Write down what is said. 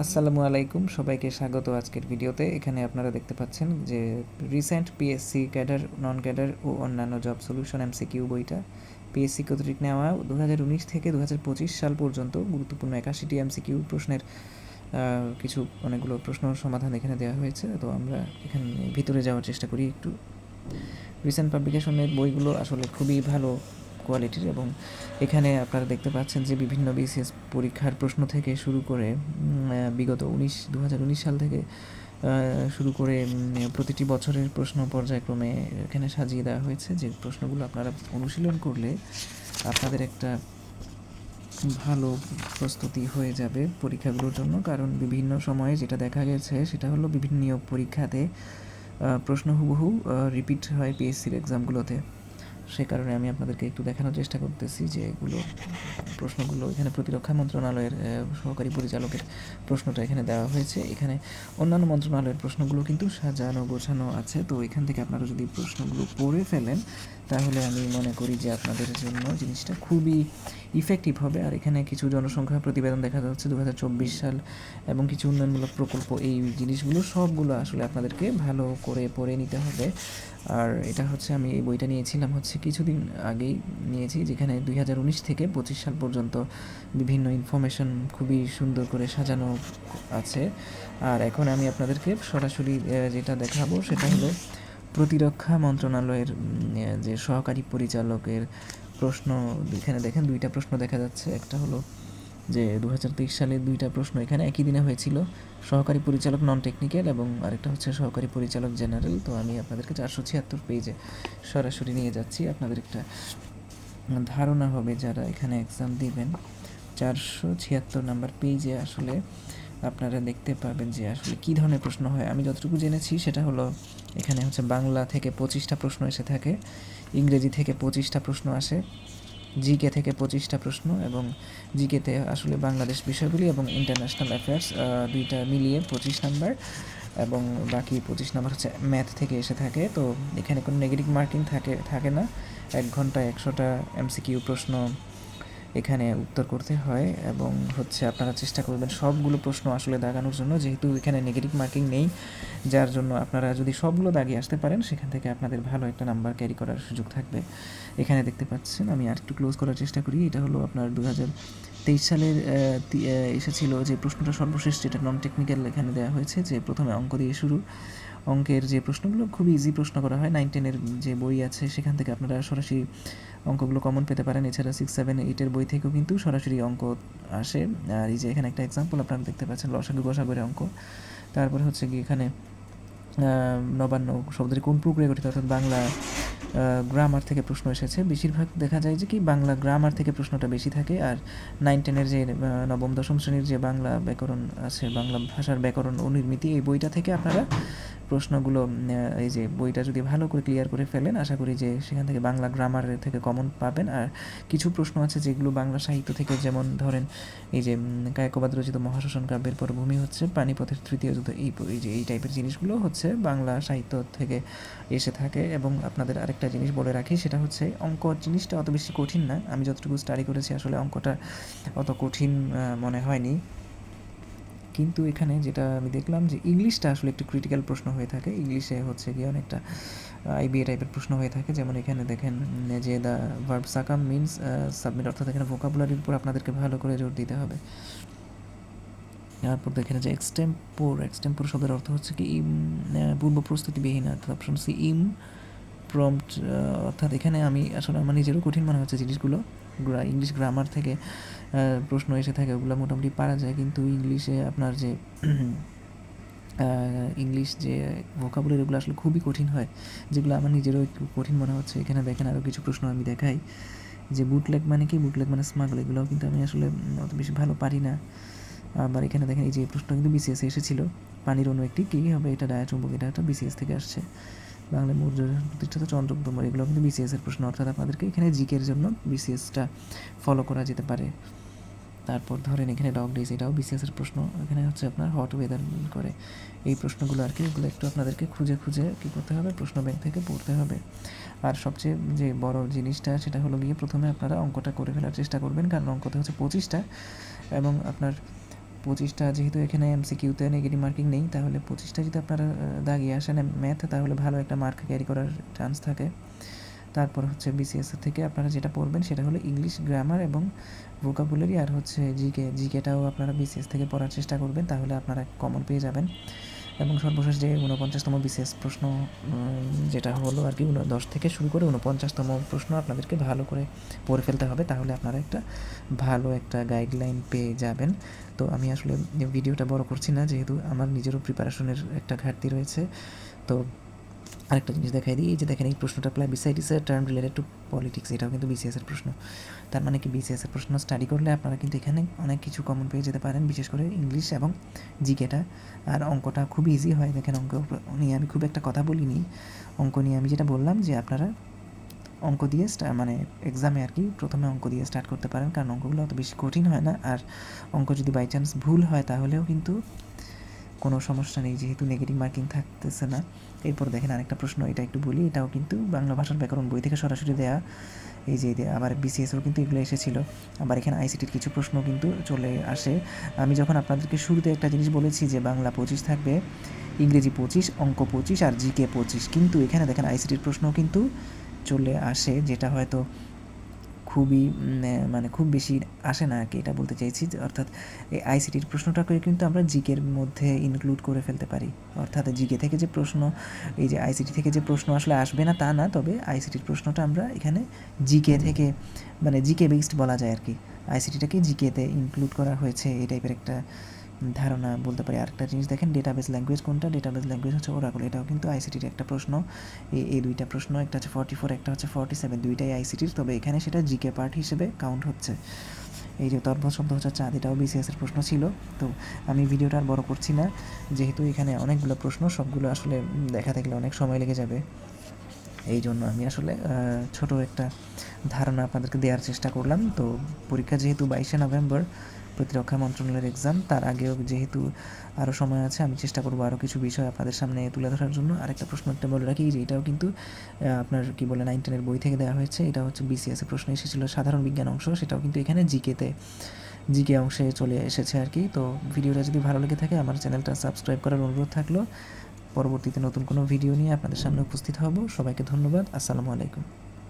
আসসালামু আলাইকুম, সবাইকে স্বাগত আজকের ভিডিওতে। এখানে আপনারা দেখতে পাচ্ছেন যে recent PSC cadre non cadre ও অন্যান্য জব সলিউশন এমসিকিউ বইটা পিএসসি কর্তৃক নেওয়া দু হাজার উনিশ থেকে দু হাজার পঁচিশ সাল পর্যন্ত গুরুত্বপূর্ণ একাশিটি এমসিকিউ প্রশ্নের কিছু অনেকগুলো প্রশ্ন সমাধান এখানে দেওয়া হয়েছে। তো আমরা এখানে ভিতরে যাওয়ার চেষ্টা করি একটু। রিসেন্ট পাবলিকেশনের বইগুলো আসলে খুবই ভালো কোয়ালিটির এবং এখানে আপনারা দেখতে পাচ্ছেন যে বিভিন্ন বিসিএস পরীক্ষার প্রশ্ন থেকে শুরু করে বিগত উনিশ দু সাল থেকে শুরু করে প্রতিটি বছরের প্রশ্ন পর্যায়ক্রমে এখানে সাজিয়ে দেওয়া হয়েছে যে প্রশ্নগুলো আপনারা অনুশীলন করলে আপনাদের একটা ভালো প্রস্তুতি হয়ে যাবে পরীক্ষাগুলোর জন্য। কারণ বিভিন্ন সময়ে যেটা দেখা গেছে সেটা হলো বিভিন্ন নিয়োগ পরীক্ষাতে প্রশ্ন হুবহু রিপিট হয় পিএসসির এক্সামগুলোতে সে কারণে আমি আপনাদেরকে একটু দেখানোর চেষ্টা করতেছি যে এগুলো প্রশ্নগুলো এখানে প্রতিরক্ষা মন্ত্রণালয়ের সহকারী পরিচালকের প্রশ্নটা এখানে দেওয়া হয়েছে। এখানে অন্যান্য মন্ত্রণালয়ের প্রশ্নগুলো কিন্তু সাজানো, গোছানো আছে। তো এখান থেকে আপনারা যদি প্রশ্নগুলো পড়ে ফেলেন, তাহলে আমি মনে করি যে আপনাদের জন্য জিনিসটা খুবই ইফেক্টিভ হবে। আর এখানে কিছু জনসংখ্যা প্রতিবেদন দেখা যাচ্ছে দু হাজার চব্বিশ সাল এবং কিছু উন্নয়নমূলক প্রকল্প। এই জিনিসগুলো সবগুলো আসলে আপনাদেরকে ভালো করে পড়ে নিতে হবে। আর এটা হচ্ছে আমি এই বইটা নিয়েছিলাম হচ্ছে কিছুদিন আগেই নিয়েছি, যেখানে দুই হাজার উনিশ থেকে পঁচিশ সাল পর্যন্ত বিভিন্ন ইনফরমেশন খুবই সুন্দর করে সাজানো আছে। আর এখন আমি আপনাদেরকে সরাসরি যেটা দেখাবো সেটা হলো প্রতিরক্ষা মন্ত্রণালয়ের যে সহকারী পরিচালকের প্রশ্ন, এখানে দেখেন দুইটা প্রশ্ন দেখা যাচ্ছে। একটা হলো যে দু সালে দুইটা প্রশ্ন এখানে একই দিনে হয়েছিল, সহকারী পরিচালক নন টেকনিক্যাল এবং আরেকটা হচ্ছে সহকারী পরিচালক জেনারেল তো আমি আপনাদেরকে চারশো ছিয়াত্তর পেজে সরাসরি নিয়ে যাচ্ছি। আপনাদের একটা ধারণা হবে যারা এখানে এক্সাম দিবেন। চারশো ছিয়াত্তর নাম্বার পেজে আসলে আপনারা দেখতে পাবেন যে আসলে কী ধরনের প্রশ্ন হয়। আমি যতটুকু জেনেছি সেটা হলো, এখানে হচ্ছে বাংলা থেকে পঁচিশটা প্রশ্ন এসে থাকে, ইংরেজি থেকে পঁচিশটা প্রশ্ন আসে, জিকে থেকে পঁচিশটা প্রশ্ন এবং জিকেতে আসলে বাংলাদেশ বিষয়গুলি এবং ইন্টারন্যাশনাল অ্যাফেয়ার্স দুইটা মিলিয়ে পঁচিশ নাম্বার এবং বাকি পঁচিশ নাম্বার হচ্ছে ম্যাথ থেকে এসে থাকে। তো এখানে কোনো নেগেটিভ মার্কিং থাকে থাকে না। এক ঘন্টায় একশোটা এমসিকিউ প্রশ্ন এখানে উত্তর করতে হয় এবং হচ্ছে আপনারা চেষ্টা করবেন সবগুলো প্রশ্ন আসলে দাগানোর জন্য। যেহেতু এখানে নেগেটিভ মার্কিং নেই, যার জন্য আপনারা যদি সবগুলো দাগিয়ে আসতে পারেন, সেখান থেকে আপনাদের ভালো একটা নাম্বার ক্যারি করার সুযোগ থাকবে। এখানে দেখতে পাচ্ছেন, আমি আর একটু ক্লোজ করার চেষ্টা করি। এটা হলো আপনার দু তেইশ সালের এসেছিল যে প্রশ্নটা সর্বশেষ, যেটা নন টেকনিক্যাল এখানে দেওয়া হয়েছে, যে প্রথমে অঙ্ক দিয়ে শুরু। অঙ্কের যে প্রশ্নগুলো, খুবই ইজি প্রশ্ন করা হয়। নাইন টেনের যে বই আছে, সেখান থেকে আপনারা সরাসরি অঙ্কগুলো কমন পেতে পারেন। এছাড়া সিক্স সেভেন এইটের বই থেকেও কিন্তু সরাসরি অঙ্ক আসে। আর এই যে এখানে একটা এক্সাম্পল আপনারা দেখতে পাচ্ছেন, লসাগু গোসাগরের অঙ্ক। তারপরে হচ্ছে কি এখানে নবান্ন শব্দের কোন প্রক্রিয়া গঠিত? অর্থাৎ বাংলা গ্রামার থেকে প্রশ্ন এসেছে। বেশিরভাগ দেখা যায় যে কি, বাংলা গ্রামার থেকে প্রশ্নটা বেশি থাকে। আর নাইন টেনের যে নবম, দশম শ্রেণির যে বাংলা ব্যাকরণ আছে, বাংলা ভাষার ব্যাকরণ ও নির্মিতি, এই বইটা থেকে আপনারা প্রশ্নগুলো এই যে বইটা যদি ভালো করে ক্লিয়ার করে ফেলেন, আশা করি যে সেখান থেকে বাংলা গ্রামার থেকে কমন পাবেন। আর কিছু প্রশ্ন আছে যেগুলো বাংলা সাহিত্য থেকে, যেমন ধরেন এই যে কায়কবাদ রচিত মহাশোষণ কাব্যের পরভূমি হচ্ছে, পানিপথের তৃতীয় যুদ্ধ, এই এই যে, এই টাইপের জিনিসগুলো হচ্ছে বাংলা সাহিত্য থেকে এসে থাকে। এবং আপনাদের আরেকটা জিনিস বলে রাখি, সেটা হচ্ছে অঙ্ক জিনিসটা অত বেশি কঠিন না। আমি যতটুকু স্টাডি করেছি, আসলে অঙ্কটা অত কঠিন মনে হয়নি। কিন্তু এখানে যেটা আমি দেখলাম যে ইংলিশটা আসলে একটু ক্রিটিক্যাল প্রশ্ন হয়ে থাকে। ইংলিশে হচ্ছে গিয়ে অনেকটা আইবিএ টাইপের প্রশ্ন হয়ে থাকে। যেমন এখানে দেখেন যে the verb succumb means submit অর্থাৎ এখানে ভোকাবুলারির উপর আপনাদেরকে ভালো করে জোর দিতে হবে। তারপর দেখেন যে এক্সটেম্পোর এক্সটেম্পোর শব্দের অর্থ হচ্ছে কি, ইম পূর্ব প্রস্তুতিবিহীন অর্থাৎ অপশন সি, ইম প্রম্পট অর্থাৎ এখানে আমি, আসলে আমার নিজেরও কঠিন মনে হচ্ছে জিনিসগুলো। ইংলিশ গ্রামার থেকে প্রশ্ন এসে থাকে, ওগুলো মোটামুটি পারা যায়। কিন্তু ইংলিশে আপনার যে ইংলিশ যে ভোকাবুলারি ওগুলো আসলে খুবই কঠিন হয়। যেগুলো আমার নিজেরও একটু কঠিন মনে হচ্ছে। এখানে দেখেন আরও কিছু প্রশ্ন আমি দেখাই। যে বুটলেগ মানে কি? বুটলেগ মানে স্মাগল এগুলোও কিন্তু আমি আসলে অত বেশি ভালো পারি না। আবার এখানে দেখেন এই যে প্রশ্ন কিন্তু বিসিএস এসেছিল। পানির অণু একটি কী হবে? এটা ডায়াচুম্বক এটা একটা বিসিএস থেকে আসছে। বাংলা মৌর্য প্রতিষ্ঠাতা চন্দ্রগুপ্ত মৌর্য, এগুলো কিন্তু বিসিএস এর প্রশ্ন। অর্থাৎ আপনাদেরকে এখানে জিকের জন্য বিসিএসটা ফলো করা যেতে পারে। তারপর ধরেন এখানে ডগ ডেজ এটাও বিসিএস এর প্রশ্ন। এখানে হচ্ছে আপনার হট ওয়েদার করে। এই প্রশ্নগুলো আর কি, এগুলো একটু আপনাদেরকে খুঁজে খুঁজে কী করতে হবে, প্রশ্ন ব্যাংক থেকে পড়তে হবে। আর সবচেয়ে যে বড় জিনিসটা, সেটা হলো গিয়ে প্রথমে আপনারা অঙ্কটা করে ফেলার চেষ্টা করবেন। কারণ অঙ্কটা হচ্ছে পঁচিশটা এবং আপনার পঁচিশটা যেহেতু এখানে এমসিকিউতে নেগেটিভ মার্কিং নেই, তাহলে পঁচিশটা যদি আপনারা দাগিয়ে আসেন ম্যাথ তাহলে ভালো একটা মার্ক ক্যারি করার চান্স থাকে। তারপর হচ্ছে বিসিএস থেকে আপনারা যেটা পড়বেন সেটা হলো ইংলিশ গ্রামার এবং ভোকাবুলারি আর হচ্ছে জিকে জিকেটাও আপনারা বিসিএস থেকে পড়ার চেষ্টা করবেন, তাহলে আপনারা কমন পেয়ে যাবেন। এবং সর্বশেষ যে ঊনপঞ্চাশতম বিশেষ প্রশ্ন যেটা হলো আর কি দশ থেকে শুরু করে ঊনপঞ্চাশতম প্রশ্ন আপনাদেরকে ভালো করে পড়ে ফেলতে হবে। তাহলে আপনারা একটা ভালো একটা গাইডলাইন পেয়ে যাবেন। তো আমি আসলে ভিডিওটা বড় করছি না, যেহেতু আমার নিজেরও প্রিপারেশনের একটা ঘাটতি রয়েছে। তো আরেকটা জিনিস দেখাই দিই যে দেখেন এই প্রশ্নটা plebiscite is a term related to politics এটাও কিন্তু বিসিএস এর প্রশ্ন। তার মানে কি বিসিএস এর প্রশ্ন? স্টাডি করলে আপনারা কিন্তু এখানে অনেক কিছু কমন পেয়ে যেতে পারেন, বিশেষ করে ইংলিশ এবং জিকেটা আর অঙ্কটা খুব ইজি হয়, দেখেন অঙ্ক নিয়ে আমি খুব একটা কথা বলিনি। অঙ্ক নিয়ে আমি যেটা বললাম যে আপনারা অঙ্ক দিয়ে মানে এক্সামে আর কি প্রথমে অঙ্ক দিয়ে স্টার্ট করতে পারেন, কারণ অঙ্কগুলো অত বেশি কঠিন হয় না। আর অঙ্ক যদি বাই চান্স ভুল হয় তাহলেও কিন্তু কোনো সমস্যা নেই, যেহেতু নেগেটিভ মার্কিং থাকতেছে না। এরপর দেখেন আরেকটা প্রশ্ন, এটা একটু বলি, এটাও কিন্তু বাংলা ভাষার ব্যাকরণ বই থেকে সরাসরি দেয়া। এই যে আবার বিসিএসও কিন্তু এগুলো এসেছিল। আবার এখানে আইসিটির কিছু প্রশ্ন কিন্তু চলে আসে। আমি যখন আপনাদেরকে শুরুতে একটা জিনিস বলেছি যে বাংলা পঁচিশ থাকবে, ইংরেজি পঁচিশ, অঙ্ক পঁচিশ আর জিকে পঁচিশ, কিন্তু এখানে দেখেন আইসিটির প্রশ্ন কিন্তু চলে আসে, যেটা হয়তো খুবই মানে খুব বেশি আসে না আর কি এটা বলতে চাইছি অর্থাৎ এই আইসিটির প্রশ্নটাকে কিন্তু আমরা জিকের মধ্যে ইনক্লুড করে ফেলতে পারি। অর্থাৎ জিকে থেকে যে প্রশ্ন, এই যে আইসিটি থেকে যে প্রশ্ন আসলে আসবে না তা না, তবে আইসিটির প্রশ্নটা আমরা এখানে জিকে থেকে মানে জিকে বেসড বলা যায় আর কি আইসিটিটাকে জিকেতে ইনক্লুড করা হয়েছে, এই টাইপের একটা ধারণা বলতে পারি। আরেকটা জিনিস দেখেন ডেটাবেস ল্যাঙ্গুয়েজ কোনটা? ডেটাবেস ল্যাঙ্গুয়েজ হচ্ছে ওরাকল এটাও কিন্তু আইসিটির একটা প্রশ্ন। এই এই দুইটা প্রশ্ন, একটা হচ্ছে ফর্টি ফোর একটা হচ্ছে ফর্টি সেভেন দুইটাই আইসিটির তবে এখানে সেটা জিকে পার্ট হিসেবে কাউন্ট হচ্ছে। এই যে তর্ভ শব্দ হচ্ছে চাঁদ, এটাও বিসিএস এর প্রশ্ন ছিল। তো আমি ভিডিওটা আর বড় করছি না। যেহেতু এখানে অনেকগুলো প্রশ্ন, সবগুলো আসলে দেখা থাকলে অনেক সময় লেগে যাবে। এই জন্য আমি আসলে ছোট একটা ধারণা আপনাদেরকে দেওয়ার চেষ্টা করলাম। তো পরীক্ষা যেহেতু বাইশে নভেম্বর প্রতিরক্ষা মন্ত্রণালয়ের এক্সাম তার আগেও যেহেতু আরও সময় আছে, আমি চেষ্টা করব আরও কিছু বিষয় আপনাদের সামনে তুলে ধরার জন্য। আরেকটা প্রশ্ন একটা বলে রাখি, যে এটাও কিন্তু আপনার কি বলে নাইন টেনের বই থেকে দেওয়া হয়েছে। এটা হচ্ছে বিসিএসের প্রশ্ন এসেছিল সাধারণ বিজ্ঞান অংশ, সেটাও কিন্তু এখানে জিকেতে, জিকে অংশে চলে এসেছে আর কি। তো ভিডিওটা যদি ভালো লেগে থাকে, আমার চ্যানেলটা সাবস্ক্রাইব করার অনুরোধ থাকল। পরবর্তীতে নতুন কোনো ভিডিও নিয়ে আপনাদের সামনে উপস্থিত হব। সবাইকে ধন্যবাদ। আসসালামু আলাইকুম।